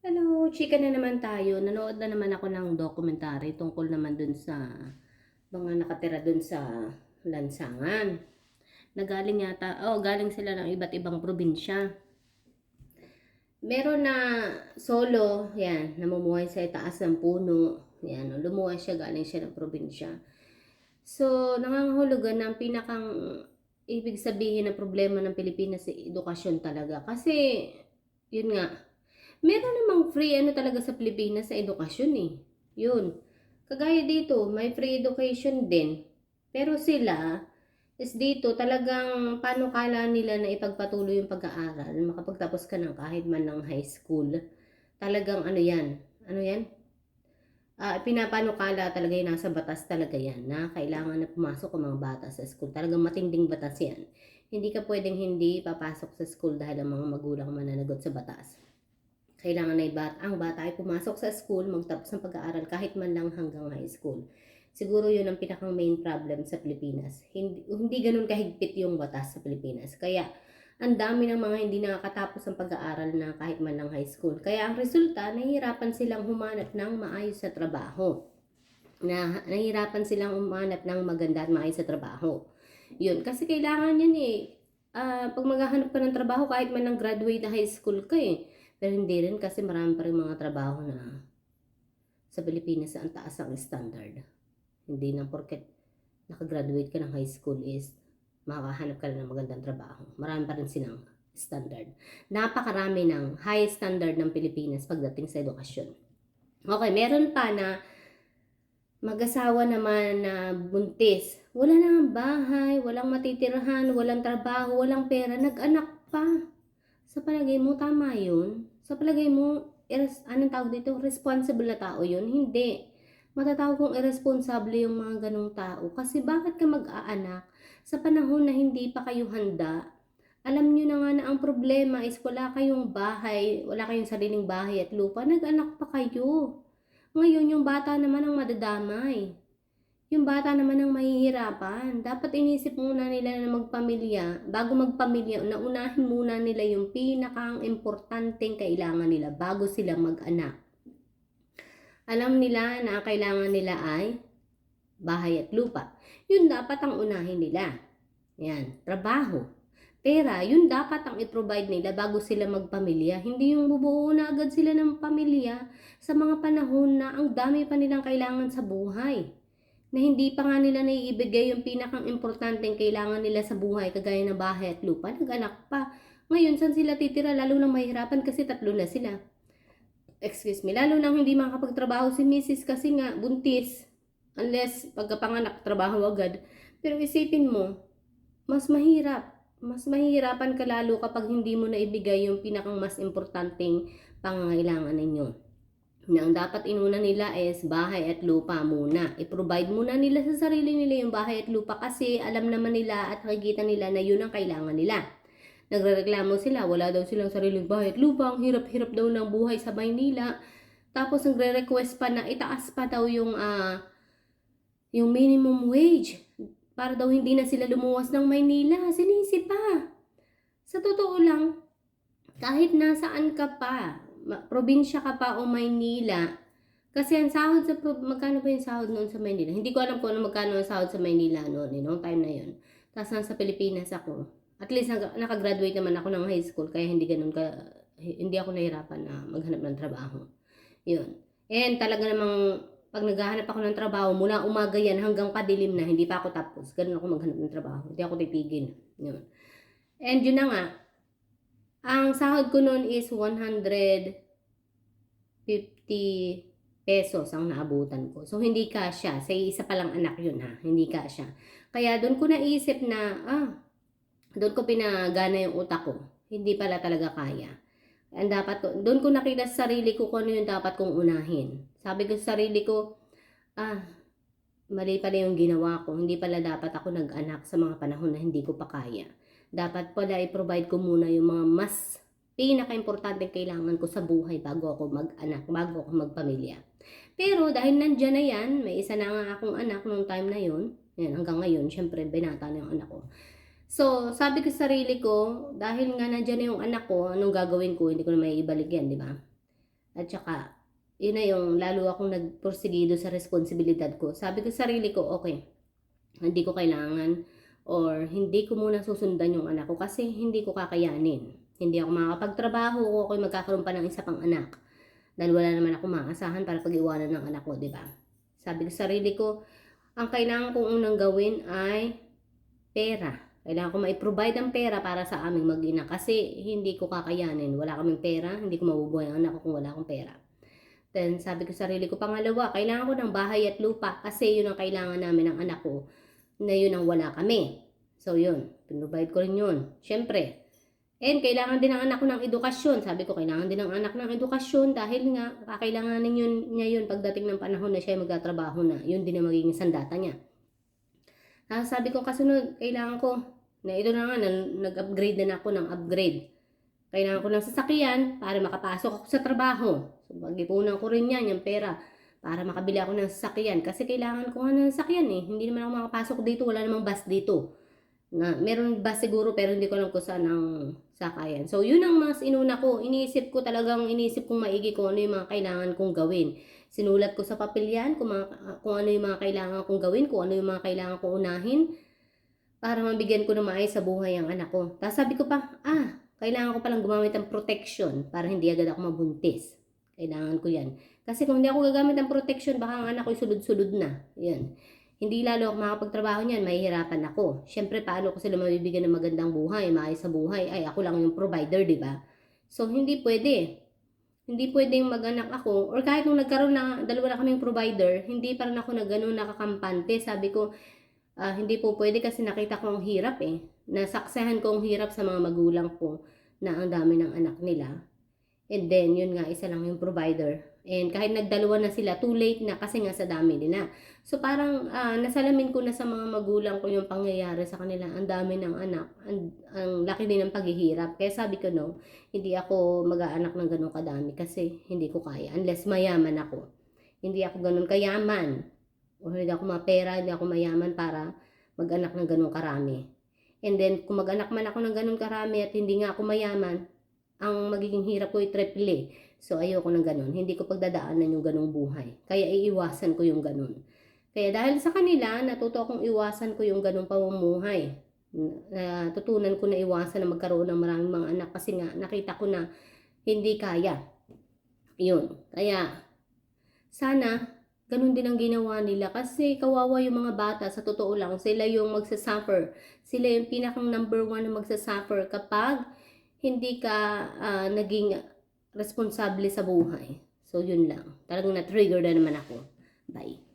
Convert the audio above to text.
Hello, chika na naman tayo. Nanood na naman ako ng documentary tungkol naman dun sa mga nakatira dun sa lansangan. Nagaling yata, oh, galing sila ng iba't ibang probinsya. Meron na solo, yan, namumuhay sa itaas ng puno. Yan, lumuwas siya, galing siya ng probinsya. So, nangangahulugan ng pinakang ibig sabihin ng problema ng Pilipinas sa edukasyon talaga. Kasi, yun nga, Meron namang free ano talaga sa Pilipinas sa edukasyon eh. Yun. Kagaya dito, may free education din. Pero sila, is dito talagang panukala nila na ipagpatuloy yung pag-aaral, makapagtapos ka ng kahit man ng high school. Talagang ano yan? Ano yan? Ah, pinapanukala talaga yung nasa batas talaga yan na kailangan na pumasok ang mga bata sa school. Talagang matinding batas yan. Hindi ka pwedeng hindi papasok sa school dahil ang mga magulang mananagot sa batas kailangan ay bat ang bata ay pumasok sa school, magtapos ng pag-aaral kahit man lang hanggang high school. Siguro yun ang pinakang main problem sa Pilipinas. Hindi, hindi ganun kahigpit yung batas sa Pilipinas. Kaya, ang dami ng mga hindi nakakatapos ng pag-aaral na kahit man lang high school. Kaya ang resulta, nahihirapan silang humanap ng maayos sa trabaho. Na, nahihirapan silang humanap ng maganda at maayos sa trabaho. Yun, kasi kailangan yan eh. Uh, pag maghahanap ka ng trabaho, kahit man lang graduate na high school ka eh pero hindi rin kasi marami pa rin mga trabaho na sa Pilipinas ang taas ang standard. Hindi na porket nakagraduate ka ng high school is makakahanap ka lang ng magandang trabaho. Marami pa rin silang standard. Napakarami ng high standard ng Pilipinas pagdating sa edukasyon. Okay, meron pa na mag-asawa naman na buntis. Wala nang bahay, walang matitirahan, walang trabaho, walang pera, nag-anak pa. Sa palagay mo, tama yun? Sa palagay mo, ires, anong tawag dito? Responsible na tao yun? Hindi. Matatawag kong irresponsible yung mga ganong tao. Kasi bakit ka mag-aanak sa panahon na hindi pa kayo handa? Alam nyo na nga na ang problema is wala kayong bahay, wala kayong sariling bahay at lupa, nag-anak pa kayo. Ngayon, yung bata naman ang madadamay yung bata naman ang mahihirapan. Dapat inisip muna nila na magpamilya. Bago magpamilya, naunahin muna nila yung pinakang importanteng kailangan nila bago sila mag-anak. Alam nila na ang kailangan nila ay bahay at lupa. Yun dapat ang unahin nila. Yan, trabaho. Pera, yun dapat ang i-provide nila bago sila magpamilya. Hindi yung bubuo na agad sila ng pamilya sa mga panahon na ang dami pa nilang kailangan sa buhay na hindi pa nga nila naiibigay yung pinakang importanteng kailangan nila sa buhay, kagaya ng bahay at lupa, nag-anak pa. Ngayon, saan sila titira? Lalo nang mahirapan kasi tatlo na sila. Excuse me, lalo nang hindi makapagtrabaho si Mrs. kasi nga buntis. Unless pagkapanganak, trabaho agad. Pero isipin mo, mas mahirap. Mas mahihirapan ka lalo kapag hindi mo naibigay yung pinakang mas importanteng pangangailangan ninyo na ang dapat inuna nila is bahay at lupa muna. I-provide muna nila sa sarili nila yung bahay at lupa kasi alam naman nila at nakikita nila na yun ang kailangan nila. Nagrereklamo sila, wala daw silang sariling bahay at lupa, ang hirap-hirap daw ng buhay sa Maynila. Tapos nagre-request pa na itaas pa daw yung uh, yung minimum wage para daw hindi na sila lumuwas ng Maynila. Sinisi pa. Sa totoo lang, kahit nasaan ka pa, probinsya ka pa o Maynila, kasi ang sahod sa, magkano ba yung sahod noon sa Maynila? Hindi ko alam kung ano magkano ang sahod sa Maynila noon, eh, noong time na yun. Tapos nasa Pilipinas ako. At least nakagraduate naman ako ng high school, kaya hindi ganun ka, hindi ako nahirapan na maghanap ng trabaho. Yun. And talaga namang, pag naghahanap ako ng trabaho, mula umaga yan hanggang padilim na, hindi pa ako tapos. Ganun ako maghanap ng trabaho. Hindi ako titigil. Yun. And yun na nga, ang sahod ko noon is 150 pesos ang naabutan ko. So, hindi kasya. Sa isa pa lang anak yun ha. Hindi kasya. Kaya doon ko naisip na, ah, doon ko pinagana yung utak ko. Hindi pala talaga kaya. Ang dapat ko, doon ko nakita sa sarili ko kung ano yung dapat kong unahin. Sabi ko sa sarili ko, ah, mali pala yung ginawa ko. Hindi pala dapat ako nag-anak sa mga panahon na hindi ko pa kaya dapat pala i-provide ko muna yung mga mas pinaka-importante kailangan ko sa buhay bago ako mag-anak, bago ako magpamilya. Pero dahil nandyan na yan, may isa na nga akong anak nung time na yon yan, hanggang ngayon, syempre, binata na yung anak ko. So, sabi ko sa sarili ko, dahil nga nandyan na yung anak ko, anong gagawin ko? Hindi ko na may ibalik yan, di ba? At saka, yun na yung lalo akong nagporsigido sa responsibilidad ko. Sabi ko sa sarili ko, okay, hindi ko kailangan or hindi ko muna susundan yung anak ko kasi hindi ko kakayanin. Hindi ako makakapagtrabaho o ako'y magkakaroon pa ng isa pang anak. Dahil wala naman ako maasahan para pag-iwanan ng anak ko, di ba? Sabi ko sa sarili ko, ang kailangan kong unang gawin ay pera. Kailangan ko mai-provide ang pera para sa aming mag-ina kasi hindi ko kakayanin. Wala kaming pera, hindi ko mabubuhay ang anak ko kung wala akong pera. Then sabi ko sa sarili ko, pangalawa, kailangan ko ng bahay at lupa kasi yun ang kailangan namin ng anak ko na yun ang wala kami. So yun, pinrovide ko rin yun. Siyempre, and kailangan din ng anak ko ng edukasyon. Sabi ko, kailangan din ng anak ng edukasyon dahil nga kakailanganin yun, niya yun pagdating ng panahon na siya magtatrabaho na. Yun din ang magiging sandata niya. Tapos sabi ko kasunod, kailangan ko, na ito na nga, na- nag-upgrade na ako ng upgrade. Kailangan ko ng sasakyan para makapasok ako sa trabaho. So, pag-ipunan ko rin yan, yung pera, para makabili ako ng sasakyan. Kasi kailangan ko nga ng sasakyan eh. Hindi naman ako makapasok dito, wala namang bus dito. Na, meron bus siguro, pero hindi ko alam kung saan ang sakayan. So, yun ang mas inuna ko. Iniisip ko talagang, iniisip kong maigi kung ano yung mga kailangan kong gawin. Sinulat ko sa papel yan kung, mga, kung ano yung mga kailangan kong gawin, kung ano yung mga kailangan kong unahin para mabigyan ko ng maayos sa buhay ang anak ko. Tapos sabi ko pa, ah, kailangan ko palang gumamit ng protection para hindi agad ako mabuntis. Kailangan ko yan. Kasi kung hindi ako gagamit ng protection, baka ang anak ko sulod-sulod na. Yan. Hindi lalo ako makapagtrabaho niyan, mahihirapan ako. Siyempre, paano ko sila mabibigyan ng magandang buhay, maayos sa buhay? Ay, ako lang yung provider, di ba? So, hindi pwede. Hindi pwedeng mag-anak ako, or kahit nung nagkaroon na, dalawa na kaming provider, hindi pa rin ako na ganun nakakampante. Sabi ko, ah, hindi po pwede kasi nakita ko ang hirap eh. Nasaksehan ko ang hirap sa mga magulang ko na ang dami ng anak nila. And then, yun nga, isa lang yung provider. And kahit nagdalawa na sila, too late na kasi nga sa dami nila. So parang ah, nasalamin ko na sa mga magulang ko yung pangyayari sa kanila. Ang dami ng anak. Ang, ang laki din ng paghihirap. Kaya sabi ko no, hindi ako mag-aanak ng ganun kadami kasi hindi ko kaya. Unless mayaman ako. Hindi ako ganun kayaman. O hindi ako mapera, hindi ako mayaman para mag-anak ng ganun karami. And then, kung mag-anak man ako ng ganun karami at hindi nga ako mayaman, ang magiging hirap ko ay triple. So, ayoko ng ganun. Hindi ko pagdadaanan yung ganung buhay. Kaya iiwasan ko yung ganun. Kaya dahil sa kanila, natuto akong iwasan ko yung ganung pamumuhay. Natutunan ko na iwasan na magkaroon ng maraming mga anak kasi nga nakita ko na hindi kaya. Yun. Kaya, sana, ganun din ang ginawa nila. Kasi kawawa yung mga bata, sa totoo lang, sila yung magsasuffer. Sila yung pinakang number one na magsasuffer kapag hindi ka ah, naging responsable sa buhay. So, yun lang. Talagang na-trigger na naman ako. Bye.